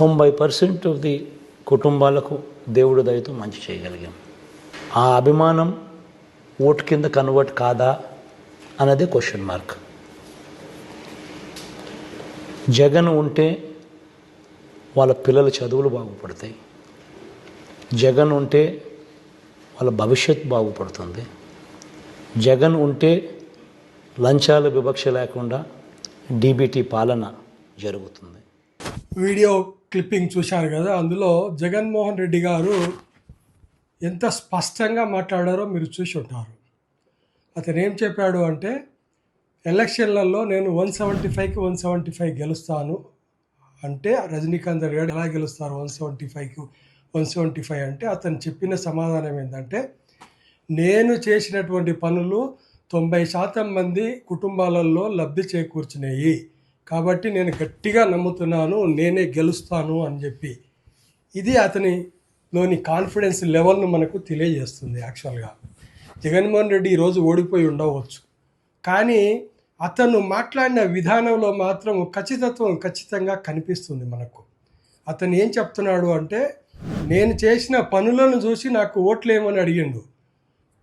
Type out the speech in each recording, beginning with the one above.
తొంభై percent of the కుటుంబాలకు దేవుడు దయతో మంచి చేయగలిగాం. ఆ అభిమానం ఓటు కింద కన్వర్ట్ కాదా అన్నదే క్వశ్చన్ మార్క్ జగన్ ఉంటే వాళ్ళ పిల్లల చదువులు బాగుపడతాయి. జగన్ ఉంటే వాళ్ళ భవిష్యత్ బాగుపడుతుంది. జగన్ ఉంటే లంచాల వివక్ష లేకుండా డీబీటీ పాలన జరుగుతుంది. వీడియో క్లిప్పింగ్ చూశారు కదా అందులో జగన్మోహన్ రెడ్డి గారు ఎంత స్పష్టంగా మాట్లాడారో మీరు చూసి ఉంటారు. అతను ఏం చెప్పాడు అంటే ఎలక్షన్లలో నేను వన్ సెవెంటీ ఫైవ్కి వన్ సెవెంటీ ఫైవ్ గెలుస్తాను అంటే రజనీకాంత్ గారు ఎలా గెలుస్తారు వన్ సెవెంటీ ఫైవ్కి వన్ సెవెంటీ ఫైవ్ అంటే అతను చెప్పిన సమాధానం ఏంటంటే నేను చేసినటువంటి పనులు తొంభై శాతం మంది కుటుంబాలలో లబ్ధి చేకూర్చినాయి. కాబట్టి నేను గట్టిగా నమ్ముతున్నాను నేనే గెలుస్తాను అని చెప్పి. ఇది అతనిలోని కాన్ఫిడెన్స్ లెవెల్ను మనకు తెలియజేస్తుంది యాక్చువల్గా. జగన్మోహన్ రెడ్డి ఈరోజు ఓడిపోయి ఉండవచ్చు. కానీ అతను మాట్లాడిన విధానంలో మాత్రం ఖచ్చితత్వం ఖచ్చితంగా కనిపిస్తుంది మనకు. అతను ఏం చెప్తున్నాడు అంటే నేను చేసిన పనులను చూసి నాకు ఓట్లేమని అడిగిండు.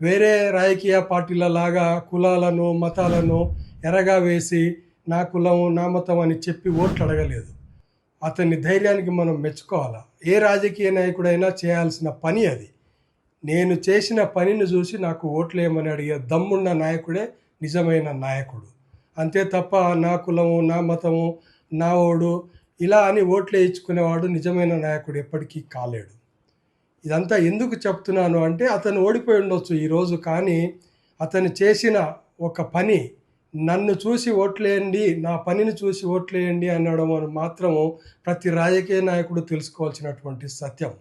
వేరే రాజకీయ పార్టీల లాగా కులాలను మతాలను ఎరగా వేసి నా కులం నా మతం అని చెప్పి ఓట్లు అడగలేదు. అతని ధైర్యానికి మనం మెచ్చుకోవాలా? ఏ రాజకీయ నాయకుడైనా చేయాల్సిన పని అది. నేను చేసిన పనిని చూసి నాకు ఓట్లేయమని అడిగే దమ్మున్న నాయకుడే నిజమైన నాయకుడు. అంతే తప్ప నా కులము నా మతము నా ఓడు ఇలా అని ఓట్లు వేయించుకునేవాడు నిజమైన నాయకుడు ఎప్పటికీ కాలేడు. ఇదంతా ఎందుకు చెప్తున్నాను అంటే అతను ఓడిపోయి ఉండొచ్చు ఈరోజు కానీ అతను చేసిన ఒక పని నన్ను చూసి ఓట్లేయండి నా పనిని చూసి ఓట్లేయండి అనడం మాత్రము ప్రతి రాజకీయ నాయకుడు తెలుసుకోవాల్సినటువంటి సత్యం.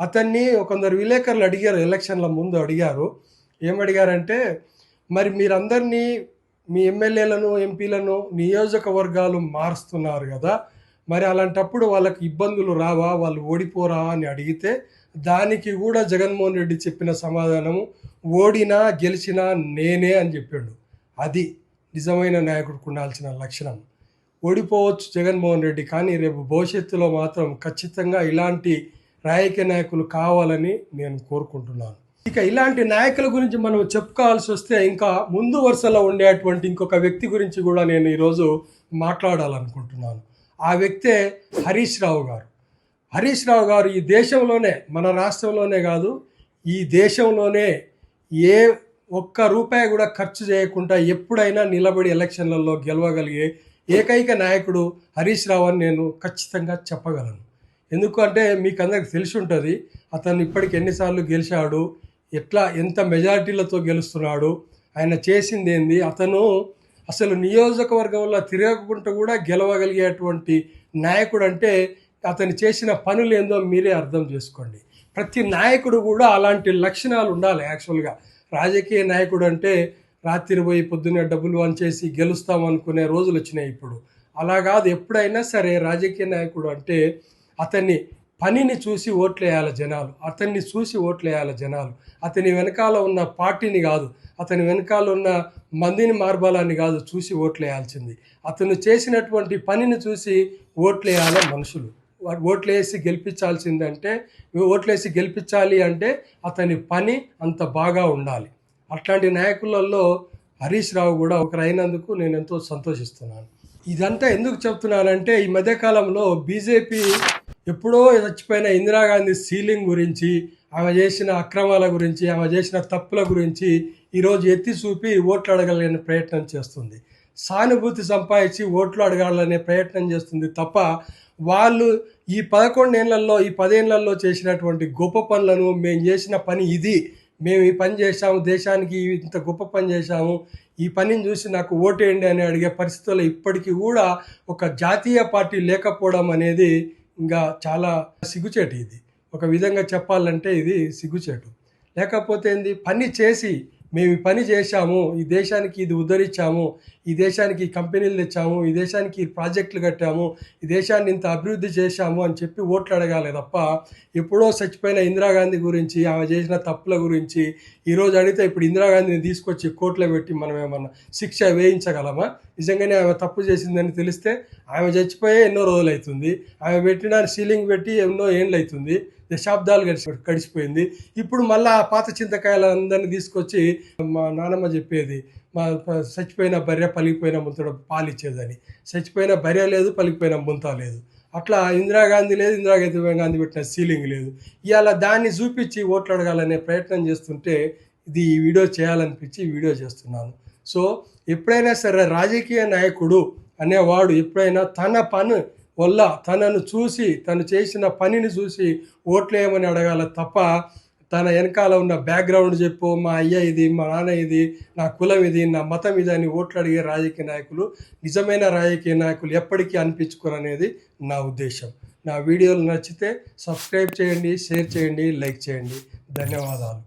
అతన్ని కొందరు విలేకరులు అడిగారు ఎలక్షన్ల ముందు అడిగారు. ఏమడిగారంటే మరి మీరందరినీ మీ ఎమ్మెల్యేలను ఎంపీలను నియోజకవర్గాలు మారుస్తున్నారు కదా మరి అలాంటప్పుడు వాళ్ళకి ఇబ్బందులు రావా వాళ్ళు ఓడిపోరా? అని అడిగితే దానికి కూడా జగన్మోహన్ రెడ్డి చెప్పిన సమాధానము ఓడినా గెలిచినా నేనే అని చెప్పాడు. అది నిజమైన నాయకుడికి ఉండాల్సిన లక్షణం. ఓడిపోవచ్చు జగన్మోహన్ రెడ్డి కానీ రేపు భవిష్యత్తులో మాత్రం ఖచ్చితంగా ఇలాంటి రాజకీయ నాయకులు కావాలని నేను కోరుకుంటున్నాను. ఇక ఇలాంటి నాయకుల గురించి మనం చెప్పుకోవాల్సి వస్తే ఇంకా ముందు వరుసలో ఉండేటువంటి ఇంకొక వ్యక్తి గురించి కూడా నేను ఈరోజు మాట్లాడాలనుకుంటున్నాను. ఆ వ్యక్తే హరీష్ రావు గారు. హరీష్ రావు గారు ఈ దేశంలోనే మన రాష్ట్రంలోనే కాదు ఈ దేశంలోనే ఏ ఒక్క రూపాయి కూడా ఖర్చు చేయకుండా ఎప్పుడైనా నిలబడి ఎలక్షన్లలో గెలవగలిగే ఏకైక నాయకుడు హరీష్ రావు అని నేను ఖచ్చితంగా చెప్పగలను. ఎందుకంటే మీకు అందరికి తెలిసి ఉంటుంది అతను ఇప్పటికి ఎన్నిసార్లు గెలిచాడు ఎట్లా ఎంత మెజారిటీలతో గెలుస్తున్నాడు ఆయన చేసింది ఏంది అతను అసలు నియోజకవర్గంలో తిరగకుండా కూడా గెలవగలిగేటువంటి నాయకుడు అంటే అతను చేసిన పనులు ఏందో మీరే అర్థం చేసుకోండి. ప్రతి నాయకుడు కూడా అలాంటి లక్షణాలు ఉండాలి యాక్చువల్గా. రాజకీయ నాయకుడు అంటే రాత్రి పోయి పొద్దున్నే డబ్బులు వంచేసి గెలుస్తాం అనుకునే రోజులు వచ్చినాయి ఇప్పుడు. అలా కాదు ఎప్పుడైనా సరే రాజకీయ నాయకుడు అంటే అతన్ని పనిని చూసి ఓట్లేయాలి జనాలు అతన్ని చూసి ఓట్లేయాలి జనాలు. అతని వెనకాల ఉన్న పార్టీని కాదు అతని వెనకాల ఉన్న మందిని మార్బాలని కాదు చూసి ఓట్లేయాల్సింది. అతను చేసినటువంటి పనిని చూసి ఓట్లేయాలి మనుషులు. ఓట్లేసి గెలిపించాల్సిందంటే ఓట్లేసి గెలిపించాలి అంటే అతని పని అంత బాగా ఉండాలి. అట్లాంటి నాయకులలో హరీష్ రావు కూడా ఒకరైనందుకు నేను ఎంతో సంతోషిస్తున్నాను. ఇదంతా ఎందుకు చెప్తున్నానంటే ఈ మధ్యకాలంలో బీజేపీ ఎప్పుడో చచ్చిపోయిన ఇందిరాగాంధీ సీలింగ్ గురించి ఆమె చేసిన అక్రమాల గురించి ఆమె చేసిన తప్పుల గురించి ఈరోజు ఎత్తి చూపి ఓట్లు అడగలేని ప్రయత్నం చేస్తుంది. సానుభూతి సంపాదించి ఓట్లు అడగాలనే ప్రయత్నం చేస్తుంది తప్ప వాళ్ళు ఈ పదకొండేళ్ళలో ఈ పదేళ్ళలో చేసినటువంటి గొప్ప పనులను మేము చేసిన పని ఇది. మేము ఈ పని చేశాము దేశానికి ఇంత గొప్ప పని చేశాము. ఈ పనిని చూసి నాకు ఓటేయండి అని అడిగే పరిస్థితుల్లో ఇప్పటికీ కూడా ఒక జాతీయ పార్టీ లేకపోవడం అనేది ఇంకా చాలా సిగ్గుచేటు ఇది. ఒక విధంగా చెప్పాలంటే ఇది సిగ్గుచేటు. లేకపోతే ఏంది? పని చేసి మేము ఈ పని చేశాము ఈ దేశానికి ఇది ఉద్ధరించాము ఈ దేశానికి కంపెనీలు తెచ్చాము ఈ దేశానికి ప్రాజెక్టులు కట్టాము ఈ దేశాన్ని ఇంత అభివృద్ధి చేశాము అని చెప్పి ఓట్లు అడగాలి తప్ప ఎప్పుడో చచ్చిపోయిన ఇందిరాగాంధీ గురించి ఆమె చేసిన తప్పుల గురించి ఈరోజు అడిగితే ఇప్పుడు ఇందిరాగాంధీని తీసుకొచ్చి కోర్టులో పెట్టి మనం ఏమన్నా శిక్ష వేయించగలమా? నిజంగానే ఆమె తప్పు చేసిందని తెలిస్తే ఆమె చచ్చిపోయే ఎన్నో రోజులు అవుతుంది ఆమె పెట్టిన సీలింగ్ పెట్టి ఎన్నో ఏండ్లు అవుతుంది దశాబ్దాలు గడిచి గడిచిపోయింది. ఇప్పుడు మళ్ళీ ఆ పాత చింతకాయలందరినీ తీసుకొచ్చి మా నానమ్మ చెప్పేది మా చచ్చిపోయిన బర్రె పలిగిపోయిన ముంతడు పాలిచ్చేదని. చచ్చిపోయిన బర్రె లేదు పలిగిపోయిన ముంత లేదు. అట్లా ఇందిరాగాంధీ లేదు ఇందిరాగాంధీ గాంధీ పెట్టిన సీలింగ్ లేదు. ఇవాళ దాన్ని చూపించి ఓట్లు అడగాలనే ప్రయత్నం చేస్తుంటే ఇది ఈ వీడియో చేయాలనిపించి వీడియో చేస్తున్నాను. సో ఎప్పుడైనా సరే రాజకీయ నాయకుడు అనేవాడు ఎప్పుడైనా తన పని వల్ల తనను చూసి తను చేసిన పనిని చూసి ఓట్లేయమని అడగాల తప్ప తన వెనకాల ఉన్న బ్యాక్గ్రౌండ్ చెప్పు మా అయ్య ఇది మా నాన్న ఇది నా కులం ఇది నా మతం ఇది అని ఓట్లు అడిగే రాజకీయ నాయకులు నిజమైన రాజకీయ నాయకులు ఎప్పటికీ అనిపించుకోరు అనేది నా ఉద్దేశం. నా వీడియోలు నచ్చితే సబ్స్క్రైబ్ చేయండి షేర్ చేయండి లైక్ చేయండి. ధన్యవాదాలు.